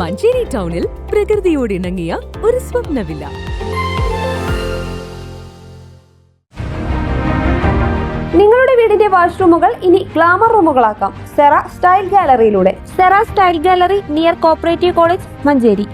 മഞ്ചേരി ടൗണിൽ പ്രകൃതിയോട് ഇണങ്ങിയ ഒരു സ്വപ്നവില്ല. നിങ്ങളുടെ വീടിന്റെ വാഷ്റൂമുകൾ ഇനി ഗ്ലാമർ റൂമുകളാക്കാം. Cera style ഗാലറിയിലൂടെ. Cera style gallery near cooperative college Manjeri.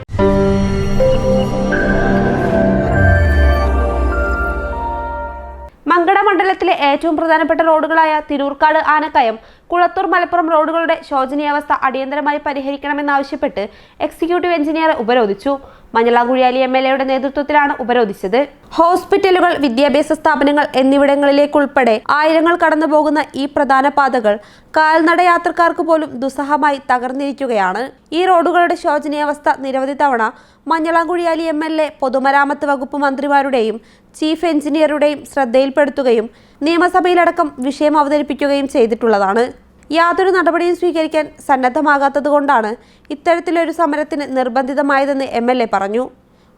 Mankada മണ്ഡലത്തിലെ ഏറ്റവും പ്രധാനപ്പെട്ട റോഡുകളായ തിരൂർക്കാട് ആനക്കയം കുളത്തൂർ മലപ്പുറം റോഡുകളുടെ ശോചനീയാവസ്ഥ അടിയന്തരമായി പരിഹരിക്കണമെന്നാവശ്യപ്പെട്ട് എക്സിക്യൂട്ടീവ് എഞ്ചിനീയർ ഉപരോധിച്ചു. മഞ്ഞളാകുഴിയാലി എം എൽ എയുടെ നേതൃത്വത്തിലാണ് ഉപരോധിച്ചത്. ഹോസ്പിറ്റലുകൾ വിദ്യാഭ്യാസ സ്ഥാപനങ്ങൾ എന്നിവിടങ്ങളിലേക്കുൾപ്പെടെ ആയിരങ്ങൾ കടന്നുപോകുന്ന ഈ പ്രധാന പാതകൾ കാൽനട യാത്രക്കാർക്ക് പോലും ദുസ്സഹമായി തകർന്നിരിക്കുകയാണ്. ഈ റോഡുകളുടെ ശോചനീയാവസ്ഥ നിരവധി തവണ മഞ്ഞളാംകുഴിയാലി എം എൽ എ പൊതുമരാമത്ത് വകുപ്പ് മന്ത്രിമാരുടെയും ചീഫ് എഞ്ചിനീയറുടെയും ശ്രദ്ധയിൽപ്പെടുത്തുകയും നിയമസഭയിലടക്കം വിഷയം അവതരിപ്പിക്കുകയും ചെയ്തിട്ടുള്ളതാണ്. യാതൊരു നടപടിയും സ്വീകരിക്കാൻ സന്നദ്ധമാകാത്തതുകൊണ്ടാണ് ഇത്തരത്തിലൊരു സമരത്തിന് നിർബന്ധിതമായതെന്ന് എം എൽ എ പറഞ്ഞു.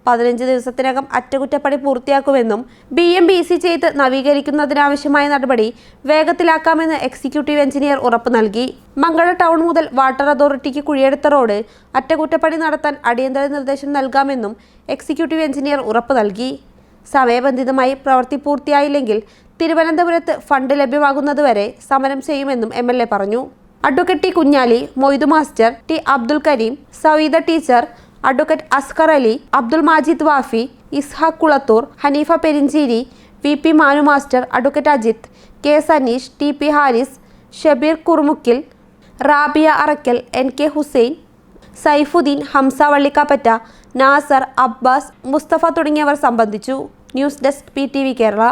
പതിനഞ്ച് ദിവസത്തിനകം അറ്റകുറ്റപ്പണി പൂർത്തിയാക്കുമെന്നും ബി എം ബി സി ചെയ്ത് നവീകരിക്കുന്നതിനാവശ്യമായ നടപടി വേഗത്തിലാക്കാമെന്ന് എക്സിക്യൂട്ടീവ് എഞ്ചിനീയർ ഉറപ്പു നൽകി. മംഗള ടൗൺ മുതൽ വാട്ടർ അതോറിറ്റിക്ക് കുഴിയെടുത്ത റോഡ് അറ്റകുറ്റപ്പണി നടത്താൻ അടിയന്തര നിർദ്ദേശം നൽകാമെന്നും എക്സിക്യൂട്ടീവ് എഞ്ചിനീയർ ഉറപ്പു നൽകി. സമയബന്ധിതമായി പ്രവൃത്തി പൂർത്തിയായില്ലെങ്കിൽ തിരുവനന്തപുരത്ത് ഫണ്ട് ലഭ്യമാകുന്നതുവരെ സമരം ചെയ്യുമെന്നും എം എൽ എ പറഞ്ഞു. Advocate T Kunhali Moidu master T Abdul Kareem Saveeda teacher advocate Askar Ali Abdul Majid Wafi Ishaq Kulathur Haneefa Perincheri V P Manu master advocate Ajith K Saneesh T P Haris Shabeer Kurmukkil Rabiya Arakkal N K Hussain Saifuddin Hamza Vallikkappatta Nasar Abbas Musthafa തുടങ്ങിയവർ സംബന്ധിച്ചു. News desk P Kerala.